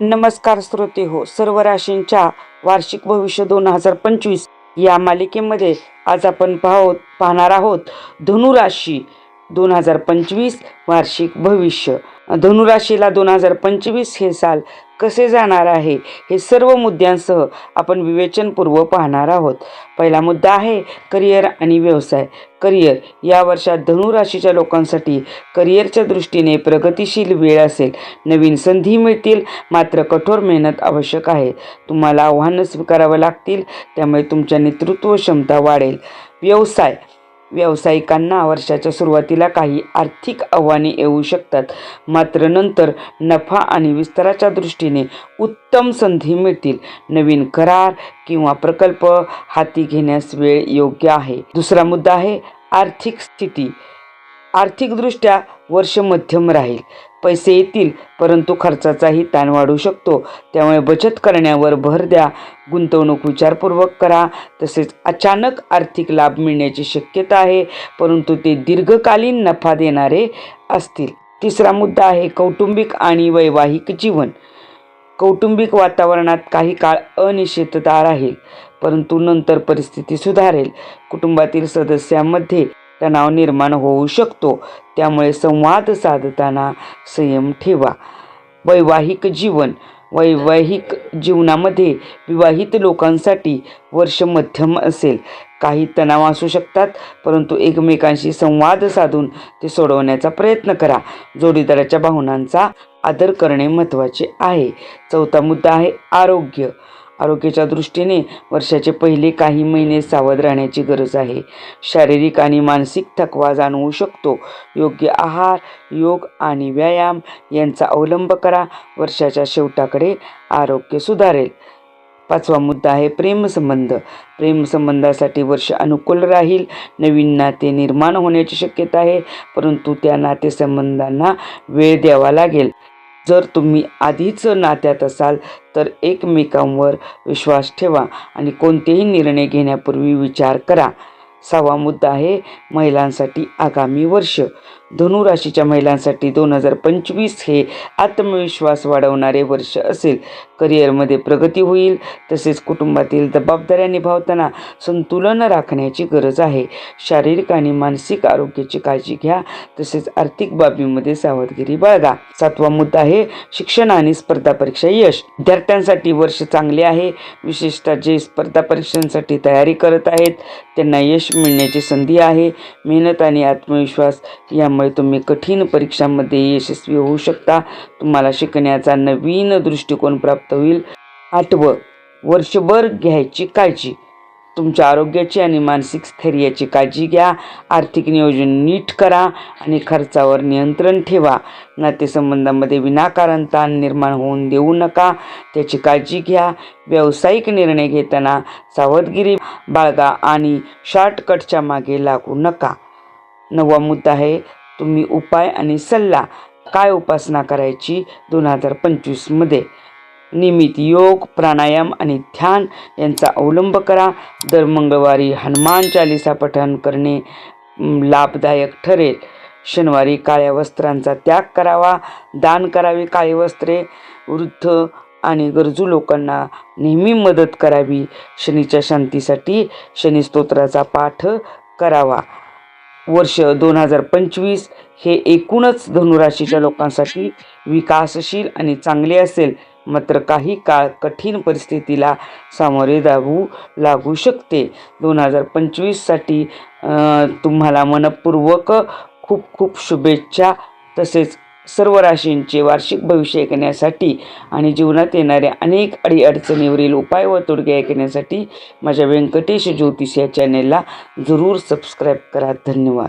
नमस्कार श्रोते हो सर्व राशींच्या वार्षिक भविष्य दोन हजार पंचवीस या मालिकेमध्ये आज आपण पाहत पाहणार आहोत धनुराशी दोन हजार पंचवीस वार्षिक भविष्य. धनुराशीला दोन हजार पंचवीस हे साल कसे जाणार आहे? हे सर्व मुद्द्यांसह आपण विवेचनपूर्व पाहणार आहोत. पहिला मुद्दा आहे करिअर आणि व्यवसाय. करिअर या वर्षात धनुराशीच्या लोकांसाठी करिअरच्या दृष्टीने प्रगतिशील वेळ असेल. नवीन संधी मिळतील मात्र कठोर मेहनत आवश्यक आहे. तुम्हाला आव्हानं स्वीकारावं लागतील त्यामुळे तुमच्या नेतृत्व क्षमता वाढेल. व्यवसाय व्यावसायिकांना वर्षाच्या सुरुवातीला काही आर्थिक आव्हाने येऊ शकतात. मात्र नंतर नफा आणि विस्ताराच्या दृष्टीने उत्तम संधी मिळतील. नवीन करार किंवा प्रकल्प हाती घेण्यास वेळ योग्य आहे. दुसरा मुद्दा आहे आर्थिक स्थिती. आर्थिकदृष्ट्या वर्ष मध्यम राहील. पैसे येतील परंतु खर्चाचाही ताण वाढू शकतो. त्यामुळे बचत करण्यावर भर द्या. गुंतवणूक विचारपूर्वक करा. तसेच अचानक आर्थिक लाभ मिळण्याची शक्यता आहे परंतु ते दीर्घकालीन नफा देणारे असतील. तिसरा मुद्दा आहे कौटुंबिक आणि वैवाहिक जीवन. कौटुंबिक वातावरणात काही काळ अनिश्चितता राहील परंतु नंतर परिस्थिती सुधारेल. कुटुंबातील सदस्यांमध्ये तणाव निर्माण होऊ शकतो. त्यामुळे संवाद साधताना संयम ठेवा. वैवाहिक जीवन वैवाहिक जीवनामध्ये विवाहित लोकांसाठी वर्ष मध्यम असेल. काही तणाव असू शकतात परंतु एकमेकांशी संवाद साधून ते सोडवण्याचा प्रयत्न करा. जोडीदाराच्या भावनांचा आदर करणे महत्त्वाचे आहे. चौथा मुद्दा आहे आरोग्य. आरोग्याच्या दृष्टीने वर्षाचे पहिले काही महिने सावध राहण्याची गरज आहे. शारीरिक आणि मानसिक थकवा जाणवू शकतो. योग्य आहार योग आणि व्यायाम यांचा अवलंब करा. वर्षाच्या शेवटाकडे आरोग्य सुधारेल. पाचवा मुद्दा आहे प्रेमसंबंध प्रेमसंबंधासाठी वर्ष अनुकूल राहील. नवीन नाते निर्माण होण्याची शक्यता आहे परंतु त्या नातेसंबंधांना वेळ द्यावा लागेल. जर तुम्ही आधीच नात्यात असाल तर एकमेकांवर विश्वास ठेवा आणि कोणतेही निर्णय घेण्यापूर्वी विचार करा. सहावा मुद्दा आहे महिलांसाठी आगामी वर्ष. धनुराशीच्या महिलांसाठी दोन हजार पंचवीस हे आत्मविश्वास वाढवणारे वर्ष असेल. करिअरमध्ये प्रगती होईल तसेच कुटुंबातील जबाबदाऱ्या निभावताना संतुलन राखण्याची गरज आहे. शारीरिक आणि मानसिक आरोग्याची काळजी घ्या तसेच आर्थिक बाबीमध्ये सावधगिरी बाळगा. सातवा मुद्दा आहे शिक्षण आणि स्पर्धा परीक्षा यश. विद्यार्थ्यांसाठी वर्ष चांगले आहे विशेषतः जे स्पर्धा परीक्षांसाठी तयारी करत आहेत त्यांना यश मिळण्याची संधी आहे. मेहनत आणि आत्मविश्वास या त्यामुळे तुम्ही कठीण परीक्षांमध्ये यशस्वी होऊ शकता. तुम्हाला शिकण्याचा नवीन दृष्टिकोन प्राप्त होईल. आठवं वर्षभर घ्यायची काळजी. तुमच्या आरोग्याची आणि मानसिक स्थैर्याची काळजी घ्या. आर्थिक नियोजन नीट करा आणि खर्चावर नियंत्रण ठेवा. नातेसंबंधामध्ये विनाकारण ताण निर्माण होऊन देऊ नका. त्याची काळजी घ्या. व्यावसायिक निर्णय घेताना सावधगिरी बाळगा आणि शॉर्टकटच्या मागे लागू नका. नववा मुद्दा आहे तुम्ही उपाय आणि सल्ला काय उपासना करायची? दोन हजार पंचवीसमध्ये नियमित योग प्राणायाम आणि ध्यान यांचा अवलंब करा. दर मंगळवारी हनुमान चालिसा पठण करणे लाभदायक ठरेल. शनिवारी काळ्या वस्त्रांचा त्याग करावा. दान करावे काळी वस्त्रे. वृद्ध आणि गरजू लोकांना नेहमी मदत करावी. शनीच्या शांतीसाठी शनीस्तोत्राचा पाठ करावा. वर्ष दोन हजार पंचवीस हे एकूणच धनुराशीच्या लोकांसाठी विकासशील आणि चांगले असेल. मात्र काही काळ कठीण परिस्थितीला सामोरे जाऊ लागू शकते. दोन हजार पंचवीससाठी तुम्हाला मनपूर्वक खूप खूप शुभेच्छा. तसेच सर्व राशींचे वार्षिक भविष्य ऐकण्यासाठी आणि जीवनात येणाऱ्या अनेक अडीअडचणीवरील उपाय व तोडगे ऐकण्यासाठी माझ्या व्यंकटेश ज्योतिष या चॅनेलला जरूर सबस्क्राईब करा. धन्यवाद.